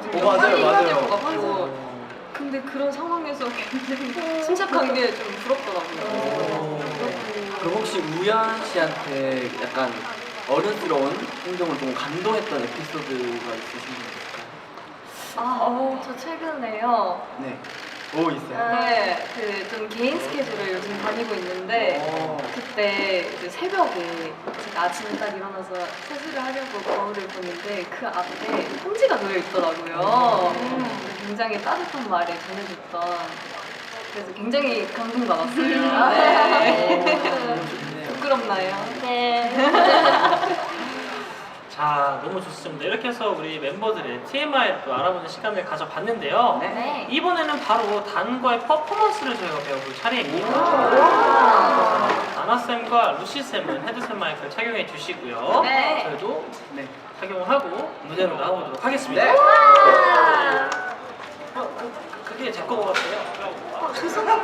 불안하거든요. 어, 맞아요, 빨리 해야 될 맞아요. 것 같고. 근데 그런 상황에서 굉장히 침착한 게 좀 부럽더라고요. 그럼 혹시 우연 씨한테 약간 어른스러운 행동을 보고 감동했던 에피소드가 있으신가요? 아, 저 최근에요. 네. 오 있어요. 네, 그 좀 개인 스케줄을 요즘 다니고 있는데 어. 그때 이제 새벽에 제가 아침에 딱 일어나서 세수를 하려고 거울을 보는데 그 앞에 편지가 놓여 있더라고요. 굉장히 따뜻한 말을 전해줬던 그래서 굉장히 감동받았어요. 네. 너무 좋네요. 부끄럽나요? 네. 자, 너무 좋습니다. 이렇게 해서 우리 멤버들의 TMI를 또 알아보는 시간을 가져봤는데요. 네. 이번에는 바로 단과의 퍼포먼스를 저희가 배워볼 차례입니다. 나나쌤과 루시쌤은 헤드셋 마이크를 착용해 주시고요. 네. 저희도 네. 착용을 하고 무대로 나가보도록 하겠습니다. 네. 어, 그, 그게 제 거 같아요. 죄송해요.